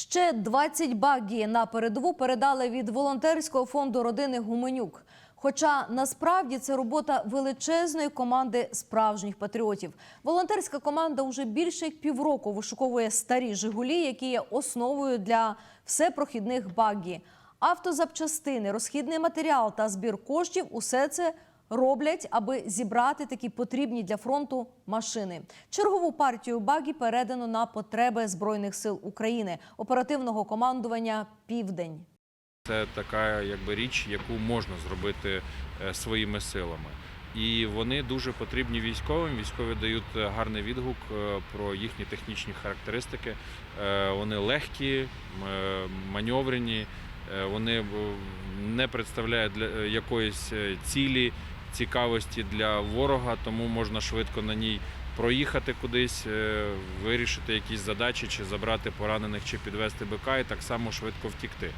Ще 20 багі на передову передали від волонтерського фонду родини Гуменюк. Хоча насправді це робота величезної команди справжніх патріотів. Волонтерська команда уже більше як півроку вишуковує старі Жигулі, які є основою для всепрохідних багі. Автозапчастини, розхідний матеріал та збір коштів усе це роблять, аби зібрати такі потрібні для фронту машини. Чергову партію багі передано на потреби збройних сил України, оперативного командування Південь. Це така якби річ, яку можна зробити е, своїми силами. І вони дуже потрібні військовим. Військові дають гарний відгук е, про їхні технічні характеристики. Е, Вони легкі, м, маневрені, е, вони не представляють для якоїсь цілі, цікавості для ворога, тому можна швидко на ній проїхати кудись, е, вирішити якісь задачі, чи забрати поранених, чи підвести бика, і так само швидко втікти.